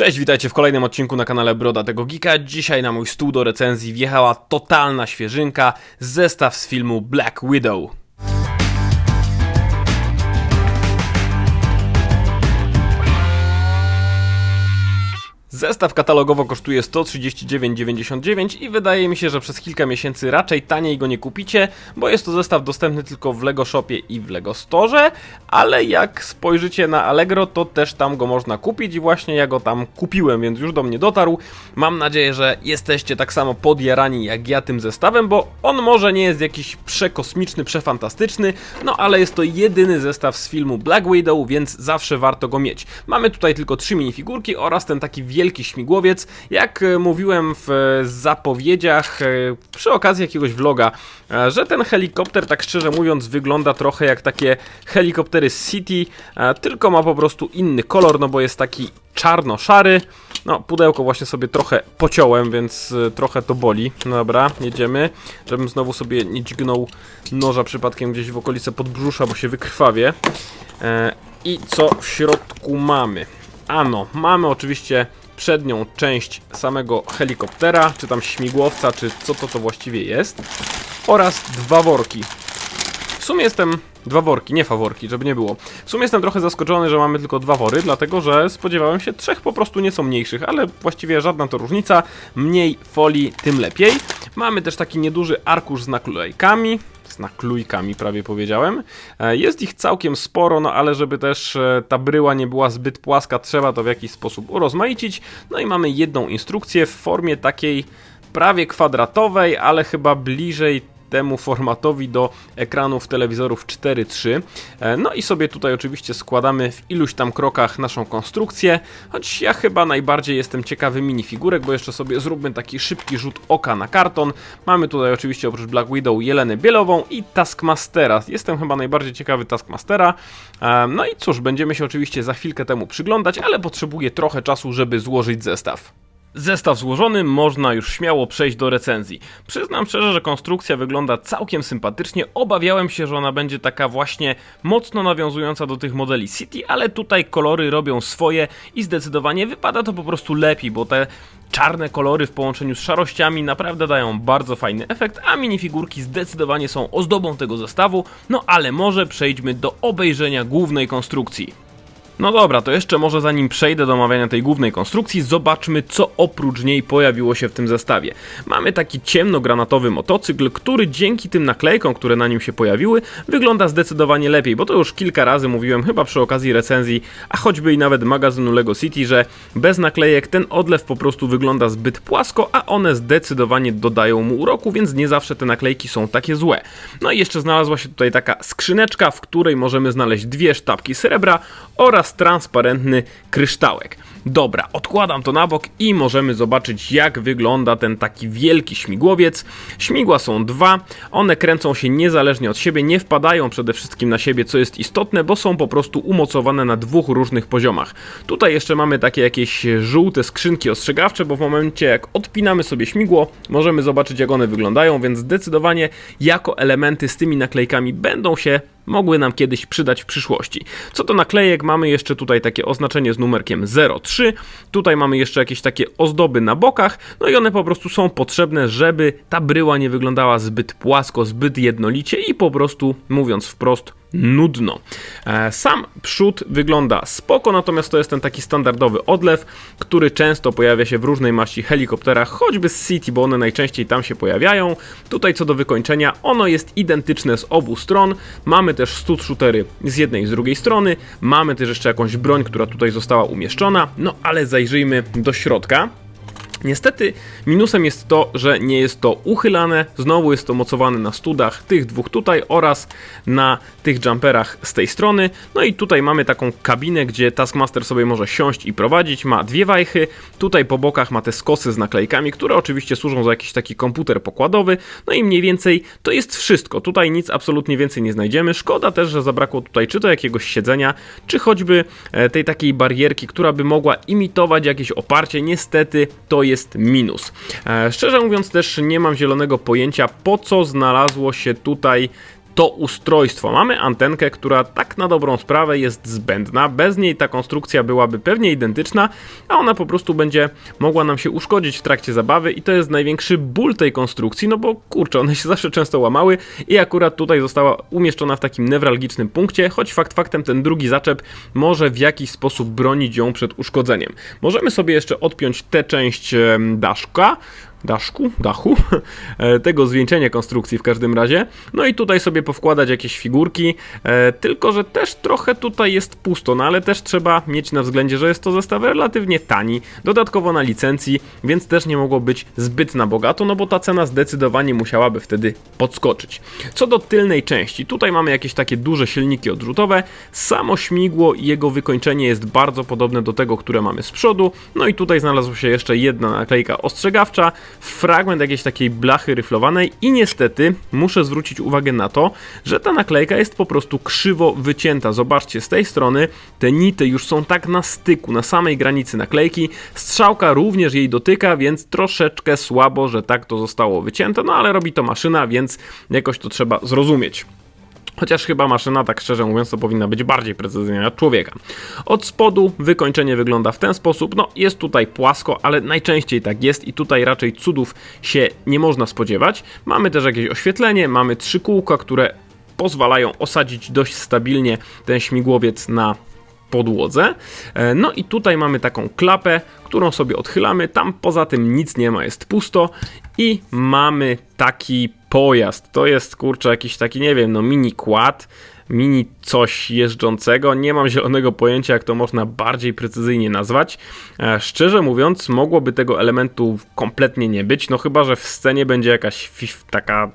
Cześć, witajcie w kolejnym odcinku na kanale Broda tego Geeka. Dzisiaj na mój stół do recenzji wjechała totalna świeżynka, zestaw z filmu Black Widow. Zestaw katalogowo kosztuje 139,99 i wydaje mi się, że przez kilka miesięcy raczej taniej go nie kupicie, bo jest to zestaw dostępny tylko w Lego Shopie i w Lego Store, ale jak spojrzycie na Allegro, to też tam go można kupić i właśnie ja go tam kupiłem, więc już do mnie dotarł. Mam nadzieję, że jesteście tak samo podjarani jak ja tym zestawem, bo on może nie jest jakiś przekosmiczny, przefantastyczny, no ale jest to jedyny zestaw z filmu Black Widow, więc zawsze warto go mieć. Mamy tutaj tylko trzy minifigurki oraz ten taki wielki śmigłowiec. Jak e, mówiłem w e, zapowiedziach e, przy okazji jakiegoś vloga, że ten helikopter, tak szczerze mówiąc, wygląda trochę jak takie helikoptery City, tylko ma po prostu inny kolor, no bo jest taki czarno-szary. No, pudełko właśnie sobie trochę pociąłem, więc trochę to boli. No Dobra, jedziemy. Żebym znowu sobie nie dźgnął noża przypadkiem gdzieś w okolice podbrzusza, bo się wykrwawie. E, I co w środku mamy? Ano, mamy oczywiście przednią część samego helikoptera, czy tam śmigłowca, czy co to to właściwie jest, oraz dwa worki. W sumie jestem. Dwa worki, nie faworki, żeby nie było. W sumie jestem trochę zaskoczony, że mamy tylko dwa wory, dlatego że spodziewałem się trzech po prostu nieco mniejszych, ale właściwie żadna to różnica. Mniej folii, tym lepiej. Mamy też taki nieduży arkusz z naklejkami z naklejkami prawie powiedziałem. E, Jest ich całkiem sporo, no ale żeby też e, ta bryła nie była zbyt płaska, trzeba to w jakiś sposób urozmaicić. No i mamy jedną instrukcję w formie takiej prawie kwadratowej, ale chyba bliżej temu formatowi do ekranów telewizorów 4.3. E, No i sobie tutaj oczywiście składamy w iluś tam krokach naszą konstrukcję, choć ja chyba najbardziej jestem ciekawy minifigurek, bo jeszcze sobie zróbmy taki szybki rzut oka na karton. Mamy tutaj oczywiście oprócz Black Widow Jelenę Bielową i Taskmastera. Jestem chyba najbardziej ciekawy Taskmastera. E, No i cóż, będziemy się oczywiście za chwilkę temu przyglądać, ale potrzebuję trochę czasu, żeby złożyć zestaw. Zestaw złożony, można już śmiało przejść do recenzji. Przyznam szczerze, że konstrukcja wygląda całkiem sympatycznie. Obawiałem się, że ona będzie taka właśnie mocno nawiązująca do tych modeli City, ale tutaj kolory robią swoje i zdecydowanie wypada to po prostu lepiej, bo te czarne kolory w połączeniu z szarościami naprawdę dają bardzo fajny efekt, a minifigurki zdecydowanie są ozdobą tego zestawu. No ale może przejdźmy do obejrzenia głównej konstrukcji. No dobra, to jeszcze może zanim przejdę do omawiania tej głównej konstrukcji, zobaczmy co oprócz niej pojawiło się w tym zestawie. Mamy taki ciemnogranatowy motocykl, który dzięki tym naklejkom, które na nim się pojawiły, wygląda zdecydowanie lepiej, bo to już kilka razy mówiłem, chyba przy okazji recenzji, a choćby i nawet magazynu LEGO City, że bez naklejek ten odlew po prostu wygląda zbyt płasko, a one zdecydowanie dodają mu uroku, więc nie zawsze te naklejki są takie złe. No i jeszcze znalazła się tutaj taka skrzyneczka, w której możemy znaleźć dwie sztabki srebra oraz transparentny kryształek. Dobra, odkładam to na bok i możemy zobaczyć jak wygląda ten taki wielki śmigłowiec. Śmigła są dwa, one kręcą się niezależnie od siebie, nie wpadają przede wszystkim na siebie, co jest istotne, bo są po prostu umocowane na dwóch różnych poziomach. Tutaj jeszcze mamy takie jakieś żółte skrzynki ostrzegawcze, bo w momencie jak odpinamy sobie śmigło, możemy zobaczyć jak one wyglądają, więc zdecydowanie jako elementy z tymi naklejkami będą się mogły nam kiedyś przydać w przyszłości. Co do naklejek, mamy jeszcze tutaj takie oznaczenie z numerkiem 03. Tutaj mamy jeszcze jakieś takie ozdoby na bokach, no i one po prostu są potrzebne, żeby ta bryła nie wyglądała zbyt płasko, zbyt jednolicie i po prostu, mówiąc wprost, nudno. E, Sam przód wygląda spoko, natomiast to jest ten taki standardowy odlew, który często pojawia się w różnej maści helikopterach, choćby z City, bo one najczęściej tam się pojawiają. Tutaj co do wykończenia, ono jest identyczne z obu stron. Mamy też stud shootery z jednej i z drugiej strony. Mamy też jeszcze jakąś broń, która tutaj została umieszczona. No ale zajrzyjmy do środka. Niestety minusem jest to, że nie jest to uchylane, znowu jest to mocowane na studach tych dwóch tutaj oraz na tych jumperach z tej strony. No i tutaj mamy taką kabinę, gdzie Taskmaster sobie może siąść i prowadzić, ma dwie wajchy, tutaj po bokach ma te skosy z naklejkami, które oczywiście służą za jakiś taki komputer pokładowy, no i mniej więcej to jest wszystko, tutaj nic absolutnie więcej nie znajdziemy, szkoda też, że zabrakło tutaj czy to jakiegoś siedzenia, czy choćby e, tej takiej barierki, która by mogła imitować jakieś oparcie, niestety to jest minus. E, Szczerze mówiąc też nie mam zielonego pojęcia po co znalazło się tutaj to ustrojstwo. Mamy antenkę, która tak na dobrą sprawę jest zbędna. Bez niej ta konstrukcja byłaby pewnie identyczna, a ona po prostu będzie mogła nam się uszkodzić w trakcie zabawy i to jest największy ból tej konstrukcji, no bo kurczę, one się zawsze często łamały i akurat tutaj została umieszczona w takim newralgicznym punkcie, choć fakt faktem ten drugi zaczep może w jakiś sposób bronić ją przed uszkodzeniem. Możemy sobie jeszcze odpiąć tę część daszka, daszku, dachu, e, tego zwieńczenia konstrukcji w każdym razie. No i tutaj sobie powkładać jakieś figurki, e, tylko że też trochę tutaj jest pusto, no ale też trzeba mieć na względzie, że jest to zestaw relatywnie tani, dodatkowo na licencji, więc też nie mogło być zbyt na bogato, no bo ta cena zdecydowanie musiałaby wtedy podskoczyć. Co do tylnej części, tutaj mamy jakieś takie duże silniki odrzutowe, samo śmigło i jego wykończenie jest bardzo podobne do tego, które mamy z przodu, no i tutaj znalazła się jeszcze jedna naklejka ostrzegawcza, fragment jakiejś takiej blachy ryflowanej i niestety muszę zwrócić uwagę na to, że ta naklejka jest po prostu krzywo wycięta. Zobaczcie, z tej strony te nity już są tak na styku, na samej granicy naklejki. Strzałka również jej dotyka, więc troszeczkę słabo, że tak to zostało wycięte, no ale robi to maszyna, więc jakoś to trzeba zrozumieć. Chociaż chyba maszyna, tak szczerze mówiąc, to powinna być bardziej precyzyjna od człowieka. Od spodu wykończenie wygląda w ten sposób. No, jest tutaj płasko, ale najczęściej tak jest i tutaj raczej cudów się nie można spodziewać. Mamy też jakieś oświetlenie, mamy trzy kółka, które pozwalają osadzić dość stabilnie ten śmigłowiec na podłodze. E, No i tutaj mamy taką klapę, którą sobie odchylamy. Tam poza tym nic nie ma, jest pusto i mamy taki pojazd. To jest kurczę jakiś taki, nie wiem, no mini quad, mini coś jeżdżącego. Nie mam zielonego pojęcia, jak to można bardziej precyzyjnie nazwać. E, Szczerze mówiąc, mogłoby tego elementu kompletnie nie być, no chyba, że w scenie będzie jakaś taka,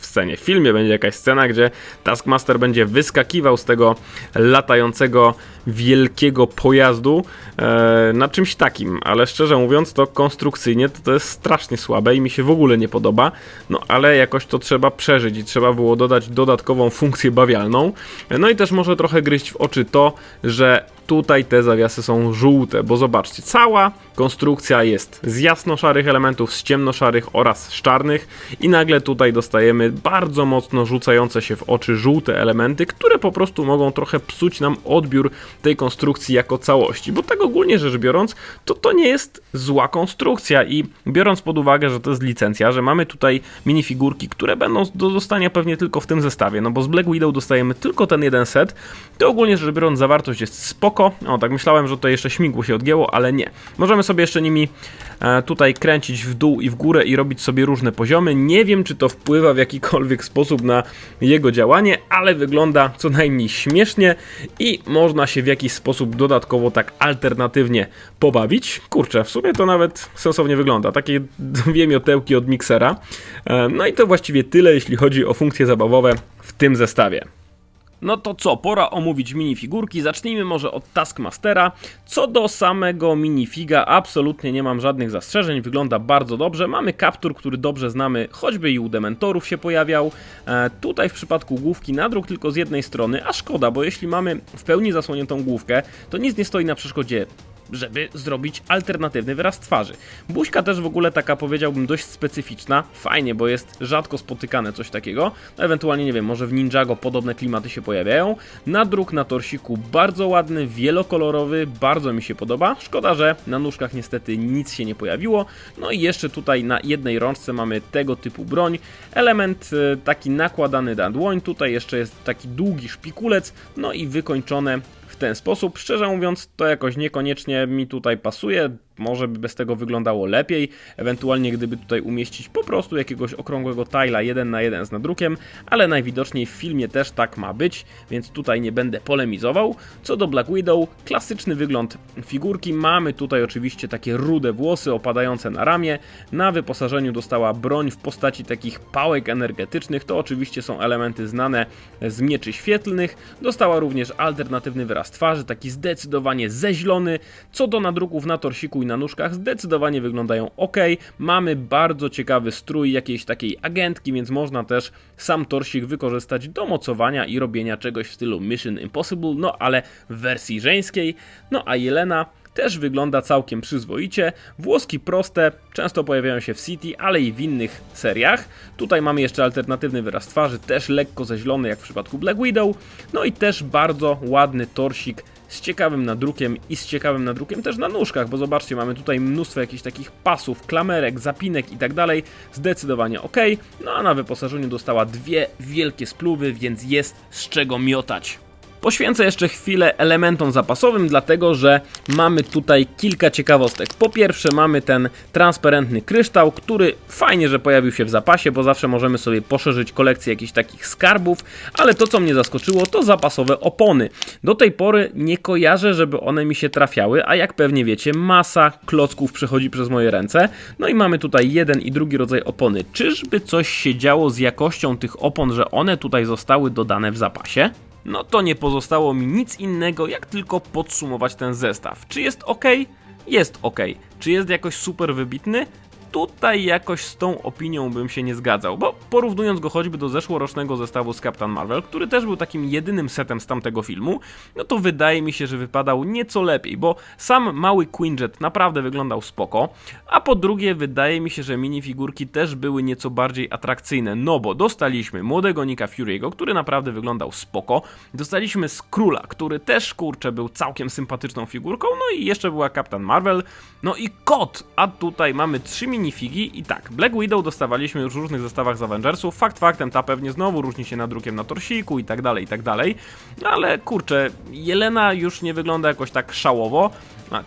w scenie, w filmie będzie jakaś scena, gdzie Taskmaster będzie wyskakiwał z tego latającego wielkiego pojazdu e, na czymś takim, ale szczerze mówiąc, to konstrukcyjnie to, to jest strasznie słabe i mi się w ogóle nie podoba, no ale jakoś to trzeba przeżyć i trzeba było dodać dodatkową funkcję bawialną. No i też może trochę gryźć w oczy to, że tutaj te zawiasy są żółte, bo zobaczcie, cała konstrukcja jest z jasno-szarych elementów, z ciemno-szarych oraz z czarnych i nagle tutaj dostajemy bardzo mocno rzucające się w oczy żółte elementy, które po prostu mogą trochę psuć nam odbiór tej konstrukcji jako całości, bo tak ogólnie rzecz biorąc, to to nie jest zła konstrukcja i biorąc pod uwagę, że to jest licencja, że mamy tutaj minifigurki, które będą do dostania pewnie tylko w tym zestawie, no bo z Black Widow dostajemy tylko ten jeden set, to ogólnie rzecz biorąc zawartość jest spoko, o tak myślałem, że to jeszcze śmigło się odgięło, ale nie. Możemy sobie jeszcze nimi tutaj kręcić w dół i w górę i robić sobie różne poziomy. Nie wiem, czy to wpływa w jakikolwiek sposób na jego działanie, ale wygląda co najmniej śmiesznie i można się w jakiś sposób dodatkowo tak alternatywnie pobawić. Kurczę, w sumie to nawet sensownie wygląda. Takie dwie miotełki od miksera. E, no i to właściwie tyle, jeśli chodzi o funkcje zabawowe w tym zestawie. No to co, pora omówić minifigurki. Zacznijmy może od Taskmastera. Co do samego minifiga, absolutnie nie mam żadnych zastrzeżeń, wygląda bardzo dobrze. Mamy kaptur, który dobrze znamy, choćby i u Dementorów się pojawiał. E, tutaj w przypadku główki nadruk tylko z jednej strony, a szkoda, bo jeśli mamy w pełni zasłoniętą główkę, to nic nie stoi na przeszkodzie żeby zrobić alternatywny wyraz twarzy. Buźka też w ogóle taka powiedziałbym dość specyficzna, fajnie, bo jest rzadko spotykane coś takiego, no, ewentualnie nie wiem, może w Ninjago podobne klimaty się pojawiają. Nadruk na torsiku bardzo ładny, wielokolorowy, bardzo mi się podoba. Szkoda, że na nóżkach niestety nic się nie pojawiło. No i jeszcze tutaj na jednej rączce mamy tego typu broń. Element e, taki nakładany na dłoń, tutaj jeszcze jest taki długi szpikulec, no i wykończone ten sposób. Szczerze mówiąc, to jakoś niekoniecznie mi tutaj pasuje. Może by bez tego wyglądało lepiej, ewentualnie gdyby tutaj umieścić po prostu jakiegoś okrągłego tila 1 na 1 z nadrukiem, ale najwidoczniej w filmie też tak ma być, więc tutaj nie będę polemizował. Co do Black Widow, klasyczny wygląd figurki. Mamy tutaj oczywiście takie rude włosy opadające na ramię. Na wyposażeniu dostała broń w postaci takich pałek energetycznych. To oczywiście są elementy znane z mieczy świetlnych. Dostała również alternatywny wyraz twarzy, taki zdecydowanie zeźlony. Co do nadruków na torsiku i na nóżkach, zdecydowanie wyglądają ok. Mamy bardzo ciekawy strój jakiejś takiej agentki, więc można też sam torsik wykorzystać do mocowania i robienia czegoś w stylu Mission Impossible, no ale w wersji żeńskiej. No a Jelena też wygląda całkiem przyzwoicie. Włoski proste często pojawiają się w City, ale i w innych seriach. Tutaj mamy jeszcze alternatywny wyraz twarzy, też lekko zeźlony jak w przypadku Black Widow. No i też bardzo ładny torsik z ciekawym nadrukiem i z ciekawym nadrukiem też na nóżkach, bo zobaczcie, mamy tutaj mnóstwo jakichś takich pasów, klamerek, zapinek i tak dalej. Zdecydowanie ok. No a na wyposażeniu dostała dwie wielkie spluwy, więc jest z czego miotać. Poświęcę jeszcze chwilę elementom zapasowym, dlatego że mamy tutaj kilka ciekawostek. Po pierwsze, mamy ten transparentny kryształ, który fajnie, że pojawił się w zapasie, bo zawsze możemy sobie poszerzyć kolekcję jakichś takich skarbów, ale to, co mnie zaskoczyło, to zapasowe opony. Do tej pory nie kojarzę, żeby one mi się trafiały, a jak pewnie wiecie, masa klocków przechodzi przez moje ręce. No i mamy tutaj jeden i drugi rodzaj opony. Czyżby coś się działo z jakością tych opon, że one tutaj zostały dodane w zapasie? No to nie pozostało mi nic innego, jak tylko podsumować ten zestaw. Czy jest ok? Jest ok. Czy jest jakoś super wybitny? Tutaj jakoś z tą opinią bym się nie zgadzał, bo porównując go choćby do zeszłorocznego zestawu z Captain Marvel, który też był takim jedynym setem z tamtego filmu, no to wydaje mi się, że wypadał nieco lepiej, bo sam mały Quinjet naprawdę wyglądał spoko, a po drugie wydaje mi się, że minifigurki też były nieco bardziej atrakcyjne, no bo dostaliśmy młodego Nika Fury'ego, który naprawdę wyglądał spoko, dostaliśmy Skrulla, który też kurczę był całkiem sympatyczną figurką, no i jeszcze była Captain Marvel, no i kot, a tutaj mamy trzy minifigi i tak, Black Widow dostawaliśmy już w różnych zestawach z Avengersów, fakt faktem ta pewnie znowu różni się nadrukiem na torsiku i tak dalej, i tak dalej, ale kurczę, Jelena już nie wygląda jakoś tak szałowo,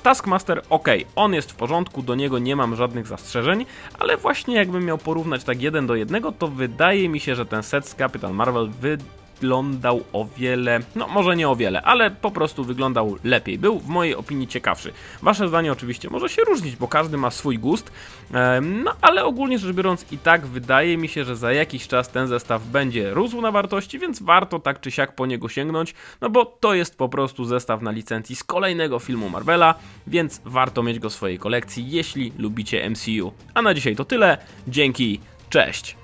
Taskmaster, ok, on jest w porządku, do niego nie mam żadnych zastrzeżeń, ale właśnie jakbym miał porównać tak jeden do jednego, to wydaje mi się, że ten set z Capital Marvel wyglądał o wiele, no może nie o wiele, ale po prostu wyglądał lepiej. Był w mojej opinii ciekawszy. Wasze zdanie oczywiście może się różnić, bo każdy ma swój gust, no ale ogólnie rzecz biorąc i tak wydaje mi się, że za jakiś czas ten zestaw będzie rósł na wartości, więc warto tak czy siak po niego sięgnąć, no bo to jest po prostu zestaw na licencji z kolejnego filmu Marvela, więc warto mieć go w swojej kolekcji, jeśli lubicie MCU. A na dzisiaj to tyle, dzięki, cześć!